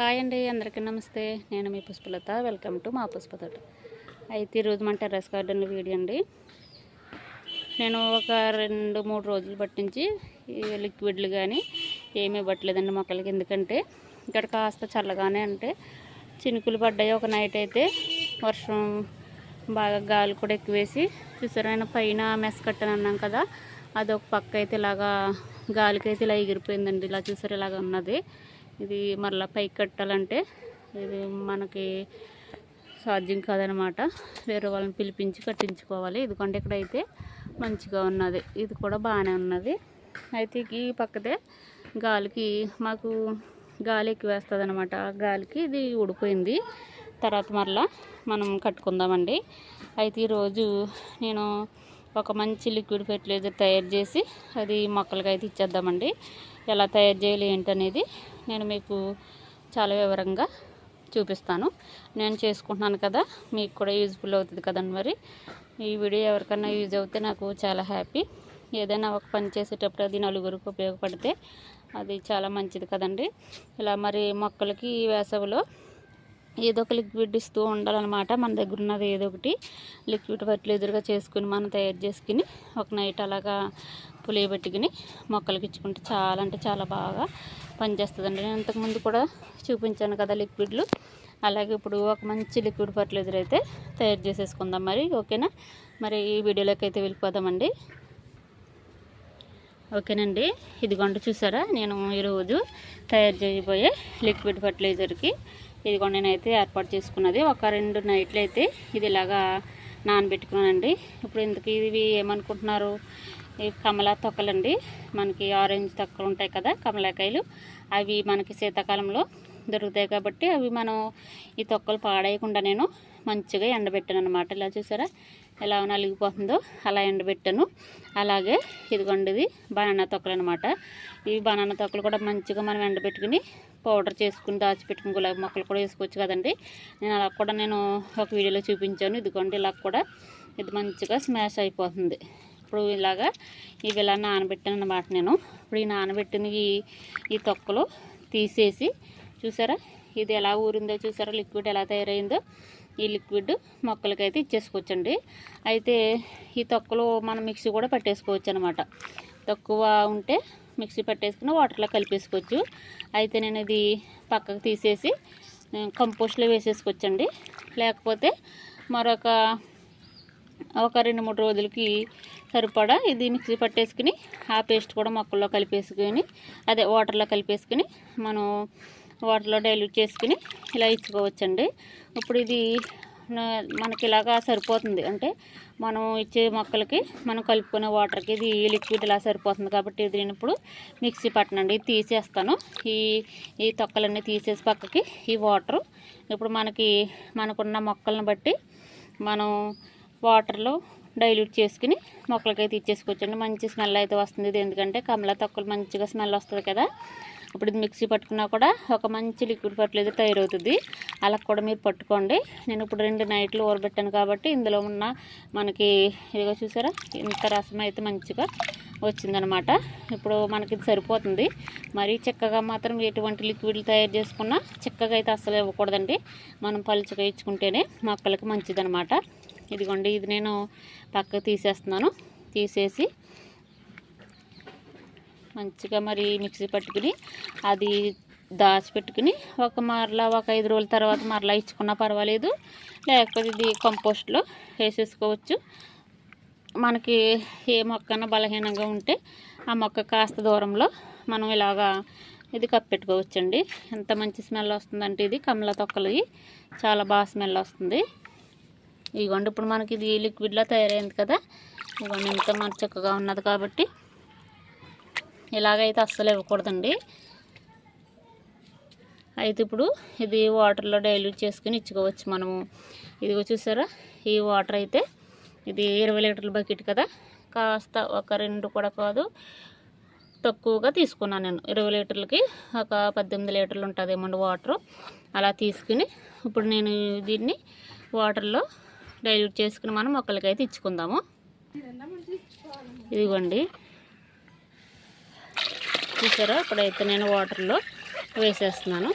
Hi అండి అందరికీ నమస్తే. నేను మీ పుష్పలత వెల్కమ్ టు మా పుష్పతోట. అయితే ఈరోజు మన టెర్రస్ గార్డెన్ వీడియో అండి. నేను ఒక రెండు మూడు రోజులు పట్టించి లిక్విడ్లు కానీ ఏమీ ఇవ్వట్లేదండి మొక్కలకి. ఎందుకంటే ఇక్కడ కాస్త చల్లగానే అంటే చినుకులు పడ్డాయి. ఒక నైట్ అయితే వర్షం బాగా గాలి కూడా ఎక్కువేసి చూసారా పైన మెస్ కట్టని అన్నాం కదా అది ఒక పక్క అయితే ఇలాగా గాలికైతే ఇలా ఎగిరిపోయిందండి. ఇలా చూసారు ఇలాగ ఉన్నది. ఇది మళ్ళీ పైకి కట్టాలంటే ఇది మనకి సాధ్యం కాదనమాట. వేరే వాళ్ళని పిలిపించి కట్టించుకోవాలి. ఇదిగోండి ఇక్కడైతే మంచిగా ఉన్నది. ఇది కూడా బాగానే ఉన్నది. అయితే ఈ పక్కదే గాలికి మాకు గాలి ఎక్కువేస్తుంది అనమాట గాలికి ఇది ఊడిపోయింది. తర్వాత మరలా మనం కట్టుకుందామండి. అయితే ఈరోజు నేను ఒక మంచి లిక్విడ్ ఫెర్టిలైజర్ తయారు చేసి అది మొక్కలకి అయితే ఇచ్చేద్దామండి. ఎలా తయారు చేయాలి ఏంటనేది నేను మీకు చాలా వివరంగా చూపిస్తాను. నేను చేసుకుంటున్నాను కదా మీకు కూడా యూజ్ఫుల్ అవుతుంది కదండి మరి. ఈ వీడియో ఎవరికైనా యూజ్ అవుతే నాకు చాలా హ్యాపీ. ఏదైనా ఒక పని చేసేటప్పుడు అది నలుగురికి ఉపయోగపడితే అది చాలా మంచిది కదండి. ఇలా మరి మొక్కలకి ఈ వేసవిలో ఏదో ఒక లిక్విడ్ ఇస్తూ ఉండాలన్నమాట. మన దగ్గర ఉన్నది ఏదో ఒకటి లిక్విడ్ ఫర్టిలైజర్గా చేసుకుని మనం తయారు చేసుకుని ఒక నైట్ అలాగా పులియబెట్టుకుని మొక్కలకి ఇచ్చుకుంటే చాలా అంటే చాలా బాగా పనిచేస్తుందండి. నేను ఇంతకుముందు కూడా చూపించాను కదా లిక్విడ్లు. అలాగే ఇప్పుడు ఒక మంచి లిక్విడ్ ఫర్టిలైజర్ అయితే తయారు చేసేసుకుందాం మరి. ఓకేనా? మరి ఈ వీడియోలోకి అయితే వెళ్ళిపోదామండి. ఓకేనండి. ఇదిగోండి చూసారా? నేను ఈరోజు తయారు చేయబోయే లిక్విడ్ ఫర్టిలైజర్కి ఇదిగోండి నేనైతే ఏర్పాటు చేసుకున్నది. ఒక రెండు నైట్లు అయితే ఇది ఇలాగా నానబెట్టుకున్నానండి. ఇప్పుడు ఇందుకు ఇవి ఏమనుకుంటున్నారు? ఇవి కమలా తొక్కలండి. మనకి ఆరెంజ్ తొక్కలు ఉంటాయి కదా కమలాకాయలు. అవి మనకి శీతాకాలంలో దొరుకుతాయి కాబట్టి అవి మనం ఈ తొక్కలు పాడేయకుండా నేను మంచిగా ఎండబెట్టాను అనమాట ఇలా చూసారా? ఎలా నలిగిపోతుందో అలా ఎండబెట్టాను. అలాగే ఇదిగోండి ఇది బనానా తొక్కలు అనమాట ఈ బనానా తొక్కలు కూడా మంచిగా మనం ఎండబెట్టుకుని పౌడర్ చేసుకుని దాచిపెట్టుకుని గులాబీ మొక్కలు కూడా వేసుకోవచ్చు కదండి. నేను అలా కూడా నేను ఒక వీడియోలో చూపించాను. ఇదిగోండి ఇలా కూడా ఇది మంచిగా స్మాష్ అయిపోతుంది. ఇప్పుడు ఇలాగా ఇవి ఇలా నానబెట్టాను అనమాట నేను. ఇప్పుడు ఈ నానబెట్టిన ఈ ఈ తొక్కలు తీసేసి చూసారా? ఇది ఎలా ఊరిందో చూసారా? లిక్విడ్ ఎలా తయారైందో ఈ లిక్విడ్ మొక్కలకైతే ఇచ్చేసుకోవచ్చండి. అయితే ఈ తొక్కలు మనం మిక్సీ కూడా పట్టేసుకోవచ్చు అనమాట తక్కువ ఉంటే మిక్సీ పట్టేసుకుని వాటర్లో కలిపేసుకోవచ్చు. అయితే నేను ఇది పక్కకు తీసేసి కంపోస్ట్లో వేసేసుకోవచ్చండి. లేకపోతే మరొక ఒక రెండు మూడు రోజులకి సరిపడా ఇది మిక్సీ పట్టేసుకుని ఆ పేస్ట్ కూడా మొక్కల్లో కలిపేసుకొని అదే వాటర్లో కలిపేసుకుని మనం వాటర్లో డైల్యూట్ చేసుకుని ఇలా ఇచ్చుకోవచ్చండి. ఇప్పుడు ఇది మనకి ఇలాగా సరిపోతుంది. అంటే మనం ఇచ్చే మొక్కలకి మనం కలుపుకునే వాటర్కి ఇది లిక్విడ్ ఇలా సరిపోతుంది కాబట్టి ఇది నేను ఇప్పుడు మిక్సీ పట్టనండి ఇది తీసేస్తాను. ఈ ఈ తొక్కలన్నీ తీసేసి పక్కకి ఈ వాటరు. ఇప్పుడు మనకి మనకున్న మొక్కలను బట్టి మనం వాటర్లో డైల్యూట్ చేసుకుని మొక్కలకైతే ఇచ్చేసుకోవచ్చండి. మంచి స్మెల్ అయితే వస్తుంది. ఇది ఎందుకంటే కమల తొక్కలు మంచిగా స్మెల్ వస్తుంది కదా. ఇప్పుడు ఇది మిక్సీ పట్టుకున్నా కూడా ఒక మంచి లిక్విడ్ ఫర్టిలైజర్ తయారవుతుంది. అలా కూడా మీరు పట్టుకోండి. నేను ఇప్పుడు రెండు నైట్లు ఊరబెట్టాను కాబట్టి ఇందులో ఉన్న మనకి ఇదిగో చూసారా? ఇంత రసం అయితే మంచిగా వచ్చిందనమాట. ఇప్పుడు మనకి ఇది సరిపోతుంది. మరీ చిక్కగా మాత్రం ఎటువంటి లిక్విడ్లు తయారు చేసుకున్నా చిక్కగా అయితే అస్సలు ఇవ్వకూడదండి. మనం పలుచగా ఇచ్చుకుంటేనే మొక్కలకి మంచిదనమాట. ఇదిగోండి ఇది నేను పక్కకు తీసేస్తున్నాను. తీసేసి మంచిగా మరి మిక్సీ పట్టుకుని అది దాచిపెట్టుకుని ఒక మరలా ఒక ఐదు రోజుల తర్వాత మరలా ఇచ్చుకున్నా పర్వాలేదు. లేకపోతే ఇది కంపోస్ట్లో వేసేసుకోవచ్చు. మనకి ఏ మొక్కన బలహీనంగా ఉంటే ఆ మొక్క కాస్త దూరంలో మనం ఇలాగా ఇది కప్పెట్టుకోవచ్చండి. ఎంత మంచి స్మెల్ వస్తుందంటే ఇది కమల తొక్కలు చాలా బాగా స్మెల్ వస్తుంది. ఇదిగోండి ఇప్పుడు మనకి ఇది లిక్విడ్లో తయారైంది కదా. ఇదిగోండి ఎంత మన చక్కగా ఉన్నది కాబట్టి ఇలాగైతే అస్సలు ఇవ్వకూడదండి. అయితే ఇప్పుడు ఇది వాటర్లో డైల్యూట్ చేసుకుని ఇచ్చుకోవచ్చు మనము. ఇదిగో చూసారా? ఈ వాటర్ అయితే ఇది ఇరవై లీటర్ల బకెట్ కదా? కాస్త ఒక రెండు కూడా కాదు తక్కువగా తీసుకున్నాను నేను. ఇరవై లీటర్లకి ఒక పద్దెనిమిది లీటర్లు ఉంటుంది ఏమండి వాటరు. అలా తీసుకుని ఇప్పుడు నేను దీన్ని వాటర్లో డైల్యూట్ చేసుకుని మనం మొక్కలకైతే ఇచ్చుకుందాము. ఇదిగోండి. చూసారా? ఇప్పుడైతే నేను వాటర్లో వేసేస్తున్నాను.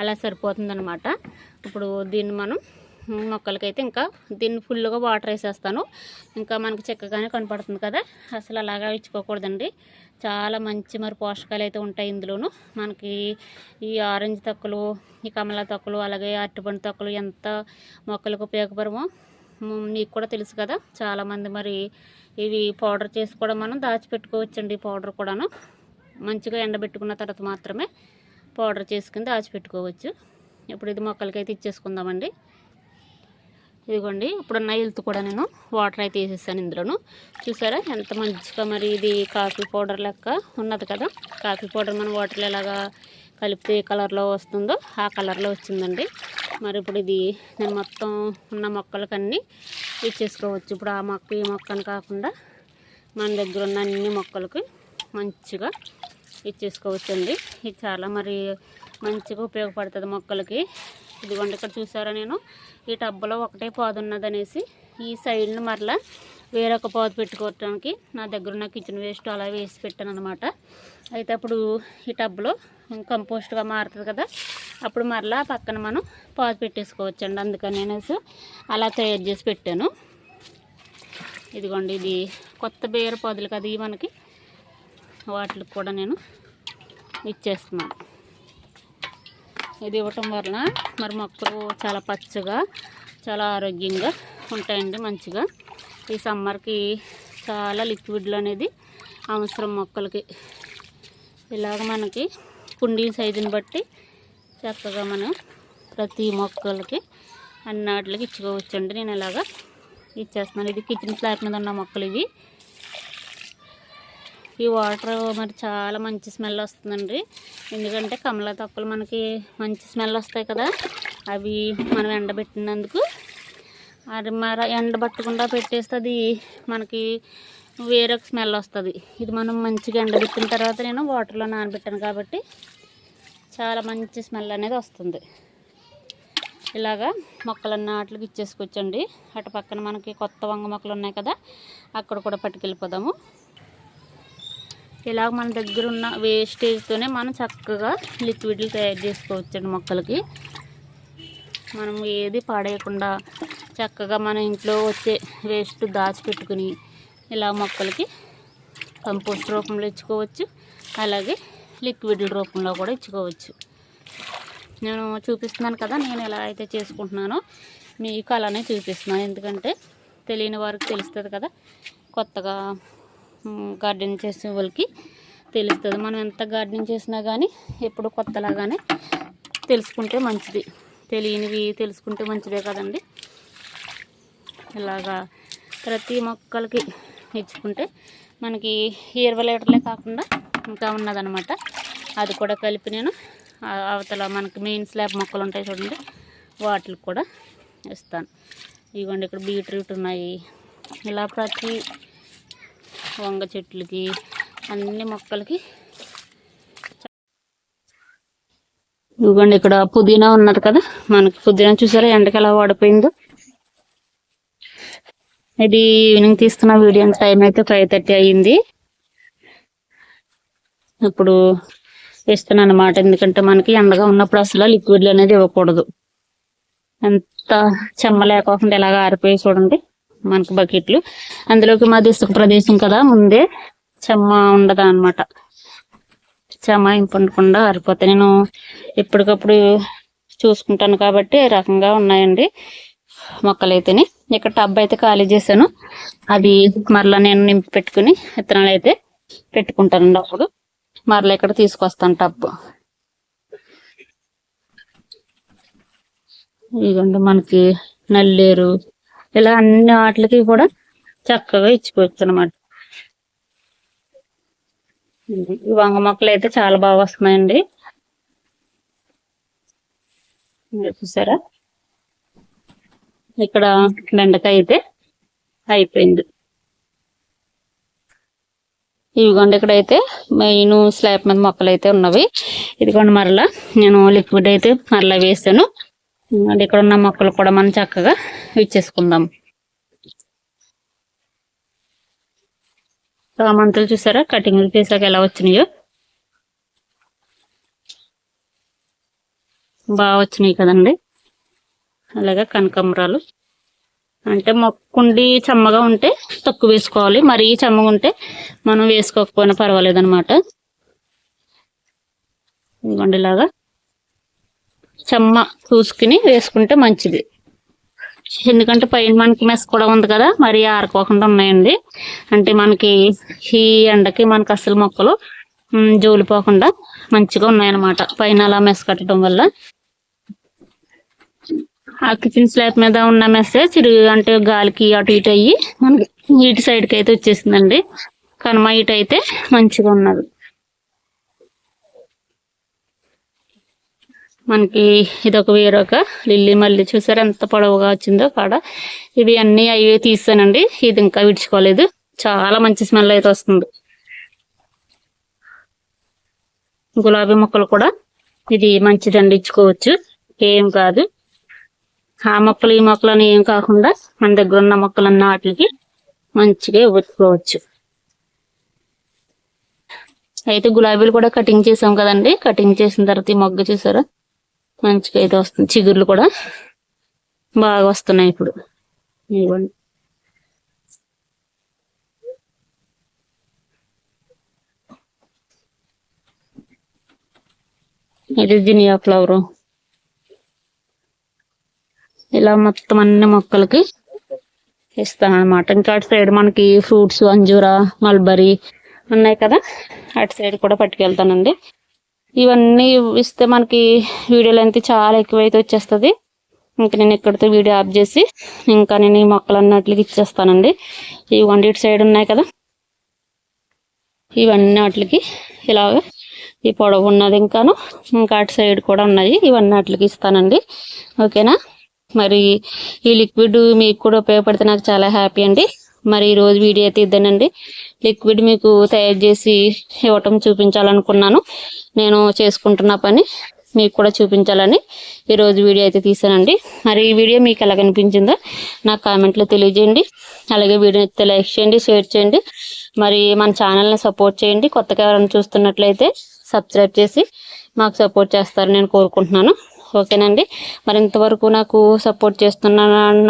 అలా సరిపోతుందనమాట ఇప్పుడు దీన్ని మనం మొక్కలకైతే ఇంకా దీన్ని ఫుల్గా వాటర్ వేసేస్తాను. ఇంకా మనకి చెక్కగానే కనపడుతుంది కదా? అసలు అలాగా ఇచ్చుకోకూడదండి. చాలా మంచి మరి పోషకాలు అయితే ఉంటాయి ఇందులోనూ. మనకి ఈ ఆరెంజ్ తొక్కలు ఈ కమల తొక్కలు అలాగే అరటిపండు తొక్కలు ఎంత మొక్కలకు ఉపయోగపడమో మీకు కూడా తెలుసు కదా చాలామంది మరి ఇవి పౌడర్ చేసి కూడా మనం దాచిపెట్టుకోవచ్చండి పౌడర్ కూడాను. మంచిగా ఎండబెట్టుకున్న తర్వాత మాత్రమే పౌడర్ చేసుకుని దాచిపెట్టుకోవచ్చు. ఇప్పుడు ఇది మొక్కలకైతే ఇచ్చేసుకుందామండి. ఇదిగోండి ఇప్పుడున్న హెల్త్ కూడా నేను వాటర్ అయితే వేసేసాను ఇందులోను. చూసారా ఎంత మంచిగా మరి ఇది కాఫీ పౌడర్ లెక్క ఉన్నది కదా. కాఫీ పౌడర్ మనం వాటర్లో ఎలాగా కలిపితే ఏ కలర్లో వస్తుందో ఆ కలర్లో వచ్చిందండి. మరి ఇప్పుడు ఇది నేను మొత్తం ఉన్న మొక్కలకన్నీ ఇచ్చేసుకోవచ్చు. ఇప్పుడు ఆ మొక్క ఈ మొక్కను కాకుండా మన దగ్గర ఉన్న అన్ని మొక్కలకి మంచిగా ఇచ్చేసుకోవచ్చండి. ఇది చాలా మరి మంచిగా ఉపయోగపడుతుంది మొక్కలకి. ఇదిగోండి ఇక్కడ చూసారా నేను? ఈ టబ్బలో ఒకటే పాదు ఉన్నదనేసి ఈ సైడ్ను మరలా వేరొక పాదు పెట్టుకోవటానికి నా దగ్గర ఉన్న కిచెన్ వేస్ట్ అలా వేసి పెట్టాను అనమాట అయితే అప్పుడు ఈ టబ్లో కంపోస్ట్గా మారుతుంది కదా అప్పుడు మరలా పక్కన మనం పాదు పెట్టేసుకోవచ్చండి అందుకని అనేసి అలా తయారు చేసి పెట్టాను. ఇదిగోండి ఇది కొత్త బేర పాదులు కదా ఇవి మనకి వాటికి కూడా నేను ఇచ్చేస్తున్నాను. ఇది ఇవ్వటం వలన మరి మొక్కలు చాలా పచ్చగా చాలా ఆరోగ్యంగా ఉంటాయండి మంచిగా. ఈ సమ్మర్కి చాలా లిక్విడ్లు అనేది అవసరం మొక్కలకి. ఇలాగ మనకి కుండీ సైజుని బట్టి చక్కగా మనం ప్రతి మొక్కలకి అన్నాటికి ఇచ్చుకోవచ్చండి. నేను ఇలాగా ఇచ్చేస్తున్నాను. ఇది కిచెన్ ఫ్లాట్ మీద ఉన్న మొక్కలు ఇవి. ఈ వాటర్ మరి చాలా మంచి స్మెల్ వస్తుందండి. ఎందుకంటే కమల తొక్కలు మనకి మంచి స్మెల్ వస్తాయి కదా. అవి మనం ఎండబెట్టినందుకు అది మరి ఎండబట్టకుండా పెట్టేస్తే అది మనకి వేరొక స్మెల్ వస్తుంది. ఇది మనం మంచిగా ఎండబెట్టిన తర్వాత నేను వాటర్లో నానబెట్టాను కాబట్టి చాలా మంచి స్మెల్ అనేది వస్తుంది. ఇలాగా మొక్కలన్నీ వాటికి ఇచ్చేసుకోవచ్చండి. అటు పక్కన మనకి కొత్త వంగ మొక్కలు ఉన్నాయి కదా అక్కడ కూడా పట్టుకెళ్ళిపోదాము. ఇలాగ మన దగ్గర ఉన్న వేస్టేజ్తోనే మనం చక్కగా లిక్విడ్లు తయారు చేసుకోవచ్చండి మొక్కలకి. మనం ఏది పాడేయకుండా చక్కగా మన ఇంట్లో వచ్చే వేస్ట్ దాచిపెట్టుకుని ఇలా మొక్కలకి కంపోస్ట్ రూపంలో ఇచ్చుకోవచ్చు. అలాగే లిక్విడ్ల రూపంలో కూడా ఇచ్చుకోవచ్చు. నేను చూపిస్తున్నాను కదా నేను ఎలా అయితే చేసుకుంటున్నానో మీకు అలానే చూపిస్తున్నాను. ఎందుకంటే తెలియని వారికి తెలుస్తుంది కదా కొత్తగా గార్డెనింగ్ చేసే వాళ్ళకి తెలుస్తుంది. మనం ఎంత గార్డెనింగ్ చేసినా కానీ ఎప్పుడు కొత్తలాగానే తెలుసుకుంటే మంచిది. తెలియనివి తెలుసుకుంటే మంచిదే కదండి. ఇలాగా ప్రతి మొక్కలకి ఇచ్చుకుంటే మనకి ఇరవై లీటర్లే కాకుండా ఇంకా ఉన్నదనమాట అది కూడా కలిపి నేను అవతల మనకి మెయిన్ స్లాబ్ మొక్కలు ఉంటాయి చూడండి వాటికి కూడా ఇస్తాను. ఇదిగోండి ఇక్కడ బీట్రూట్ ఉన్నాయి. ఇలా ప్రతి వంగ చెట్లకి అన్ని మొక్కలకి ఇదిగోండి ఇక్కడ పుదీనా ఉన్నది కదా మనకి పుదీనా చూసారా ఎండకి ఎలా వాడిపోయిందో? ఇది ఈవినింగ్ తీస్తున్న వీడియో టైం అయితే ఫైవ్ థర్టీ అయ్యింది. ఇప్పుడు ఇస్తున్నాను అనమాట ఎందుకంటే మనకి ఎండగా ఉన్నప్పుడు అసలు లిక్విడ్లు అనేది ఇవ్వకూడదు. ఎంత చెమ్మ లేకోకుండా ఎలాగ ఆరిపోయి చూడండి మనకి బకెట్లు అందులోకి మాది ఇసుక ప్రదేశం కదా ముందే చెమ్మ ఉండదు అనమాట చెమ్మ ఇంపండకుండా ఆరిపోతాయి నేను ఎప్పటికప్పుడు చూసుకుంటాను కాబట్టి రకంగా ఉన్నాయండి మొక్కలైతేనే. ఇక్కడ టబ్ అయితే ఖాళీ చేశాను. అవి మరలా నేను నింపి పెట్టుకుని విత్తనాలు అయితే పెట్టుకుంటానండి అప్పుడు. మరలా ఇక్కడ తీసుకొస్తాను టబ్. ఇదిగోండి మనకి నల్లేరు ఇలా అన్ని వాటికి కూడా చక్కగా ఇచ్చుకోవచ్చు అనమాట ఈ వంగ మొక్కలు అయితే చాలా బాగా వస్తున్నాయండి. చూసారా? ఇక్కడ బెండకాయ అయితే అయిపోయింది. ఇవిగోండి ఇక్కడైతే మెయిన్ స్లాబ్ మీద మొక్కలు అయితే ఉన్నవి. ఇదిగోండి మరలా నేను లిక్విడ్ అయితే మరలా వేసాను. అది ఇక్కడ ఉన్న మొక్కలు కూడా మనం చక్కగా ఇచ్చేసుకుందాం. మంతులు చూసారా? కటింగ్లు చేసాక ఎలా వచ్చినాయో? బాగా వచ్చినాయి కదండి. అలాగే కనకాంబరాలు. అంటే మొక్కుండి చెమ్మగా ఉంటే తక్కువ వేసుకోవాలి. మరీ చెమ్మగా ఉంటే మనం వేసుకోకపోయినా పర్వాలేదు అనమాట ఇదిగోండి ఇలాగా చెమ్మ చూసుకుని వేసుకుంటే మంచిది. ఎందుకంటే పైన మనకి మెస్ కూడా ఉంది కదా మరి ఆరుకోకుండా ఉన్నాయండి. అంటే మనకి ఈ ఎండకి మనకి అసలు మొక్కలు జోలిపోకుండా మంచిగా ఉన్నాయన్నమాట. పైన అలా మెస్ కట్టడం వల్ల. ఆ కిచెన్ స్లాబ్ మీద ఉన్న మెస్సే చిరుగు అంటే గాలికి అటు ఇటు అయ్యి మనకి ఇటు సైడ్కి అయితే వచ్చేసిందండి. కనుమ ఇటు అయితే మంచిగా ఉన్నది. మనకి ఇది ఒక వేరొక లిల్లీ మళ్ళీ చూసారు ఎంత పొడవుగా వచ్చిందో కాడ. ఇవి అన్నీ అవి తీసానండి ఇది ఇంకా విడుచుకోలేదు. చాలా మంచి స్మెల్ అయితే వస్తుంది. గులాబీ మొక్కలు కూడా ఇది మంచిదండి ఇచ్చుకోవచ్చు. ఏం కాదు. ఆ మొక్కలు ఈ మొక్కలు అని ఏం కాకుండా మన దగ్గర ఉన్న మొక్కలన్న వాటికి మంచిగా ఇవ్వచ్చుకోవచ్చు అయితే గులాబీలు కూడా కటింగ్ చేసాం కదండి. కటింగ్ చేసిన తర్వాత ఈ మొగ్గ చూసారా? మంచిగా అయితే వస్తుంది. చిగుర్లు కూడా బాగా వస్తున్నాయి ఇప్పుడు. ఇవ్వండి ఇది జినియా ఫ్లవర్. ఇలా మొత్తం అన్ని మొక్కలకి ఇస్తాను అనమాట ఇంకా అటు సైడ్ మనకి ఫ్రూట్స్ అంజూరా మల్బరీ ఉన్నాయి కదా? అటు సైడ్ కూడా పట్టుకెళ్తానండి. ఇవన్నీ ఇస్తే మనకి వీడియో లెంత్ చాలా ఎక్కువైతే వచ్చేస్తుంది. ఇంకా నేను ఇక్కడితో వీడియో ఆఫ్ చేసి ఇంకా నేను ఈ మొక్కలు అన్నట్లకి ఇచ్చేస్తానండి. ఇవన్నీ ఇటు సైడ్ ఉన్నాయి కదా? ఇవన్నీ వాటికి ఇలాగ ఈ పొడవు ఉన్నది ఇంకాను. ఇంకా అటు సైడ్ కూడా ఉన్నాయి. ఇవన్నీ వాటికి ఇస్తానండి. ఓకేనా? మరి ఈ లిక్విడ్ మీకు కూడా ఉపయోగపడితే నాకు చాలా హ్యాపీ అండి. మరి ఈ రోజు వీడియో అయితే ఇద్దానండి లిక్విడ్ మీకు తయారు చేసి ఇవ్వటం చూపించాలనుకున్నాను. నేను చేసుకుంటున్న పని మీకు కూడా చూపించాలని ఈరోజు వీడియో అయితే తీసానండి మరి ఈ వీడియో మీకు ఎలా కనిపించిందో నాకు కామెంట్లో తెలియజేయండి. అలాగే వీడియో అయితే లైక్ చేయండి షేర్ చేయండి. మరి మన ఛానల్ని సపోర్ట్ చేయండి. కొత్తగా ఎవరైనా చూస్తున్నట్లయితే సబ్స్క్రైబ్ చేసి మాకు సపోర్ట్ చేస్తారని నేను కోరుకుంటున్నాను. ఓకేనండి. మరి ఇంతవరకు నాకు సపోర్ట్ చేస్తున్న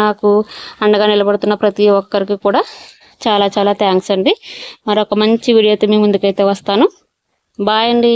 నాకు అండగా నిలబడుతున్న ప్రతి ఒక్కరికి కూడా చాలా చాలా థ్యాంక్స్ అండి. మరొక మంచి వీడియో అయితే మీ ముందుకైతే వస్తాను. బాయ్ అండి.